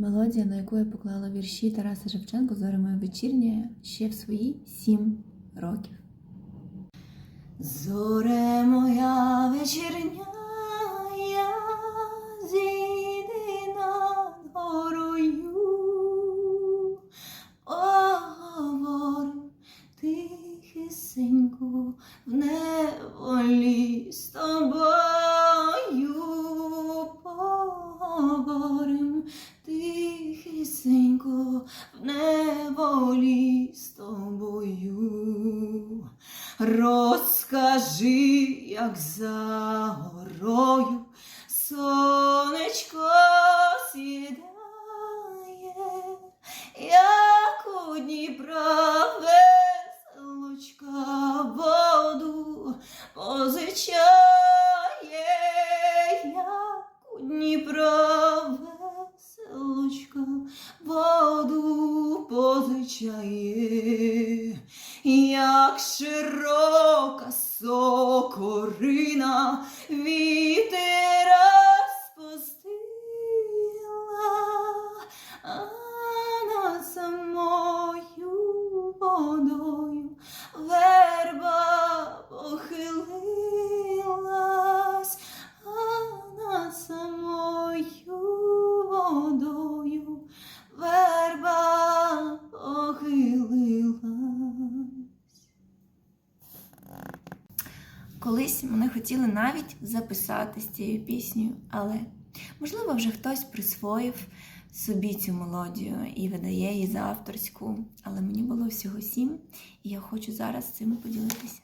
Мелодія, на яку я поклала вірші Тараса Шевченко, зоря моя вечірня ще в свої сім років. Зоре моя вечірня, я зійди над горою, поговорим тихесенько в неволі неволі з тобою. Розкажи, як за горою сонечко сідає, як у Дніпра позичає, як широка сокорина Колись мене хотіли навіть записати з цією піснею, але можливо вже хтось присвоїв собі цю мелодію і видає її за авторську. Але мені було всього сім, і я хочу зараз цим поділитися.